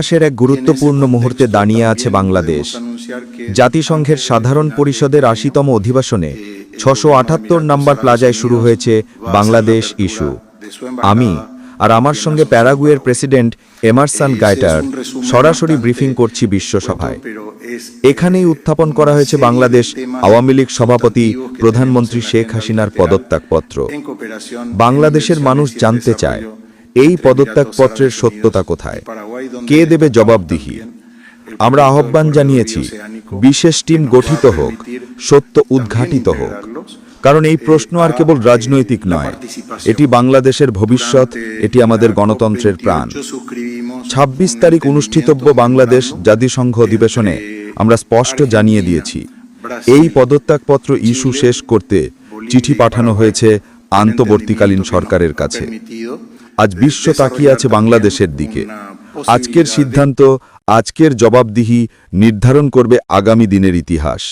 ইতিহাসের এক গুরুত্বপূর্ণ মুহূর্তে দাঁড়িয়ে আছে বাংলাদেশ। জাতিসংঘের সাধারণ পরিষদের আশিতম অধিবেশনে ছশো আটাত্তর নম্বর প্লাজায় শুরু হয়েছে বাংলাদেশ ইস্যু। আমি আর আমার সঙ্গে প্যারাগুয়ের প্রেসিডেন্ট এমারসান গাইটার সরাসরি ব্রিফিং করছি বিশ্বসভায়। এখানেই উত্থাপন করা হয়েছে বাংলাদেশ আওয়ামী লীগ সভাপতি প্রধানমন্ত্রী শেখ হাসিনার পদত্যাগপত্র। বাংলাদেশের মানুষ জানতে চায়, এই পদত্যাগপত্রের সত্যতা কোথায়? কে দেবে জবাবদিহি? আমরা আহ্বান জানিয়েছি, বিশেষ টিম গঠিত হোক, সত্য উদ্ঘাটিত হোক। কারণ এই প্রশ্ন আর কেবল রাজনৈতিক নয়, এটি বাংলাদেশের ভবিষ্যৎ, এটি আমাদের গণতন্ত্রের প্রাণ। ছাব্বিশ তারিখ অনুষ্ঠিতব্য বাংলাদেশ জাতিসংঘ অধিবেশনে আমরা স্পষ্ট জানিয়ে দিয়েছি, এই পদত্যাগপত্র ইস্যু শেষ করতে চিঠি পাঠানো হয়েছে আন্তবর্তীকালীন সরকারের কাছে। আজ বিশ্ব তাকিয়ে আছে বাংলাদেশের দিকে। আজকের সিদ্ধান্ত আজকের জবাবদিহি নির্ধারণ করবে আগামী দিনের ইতিহাস।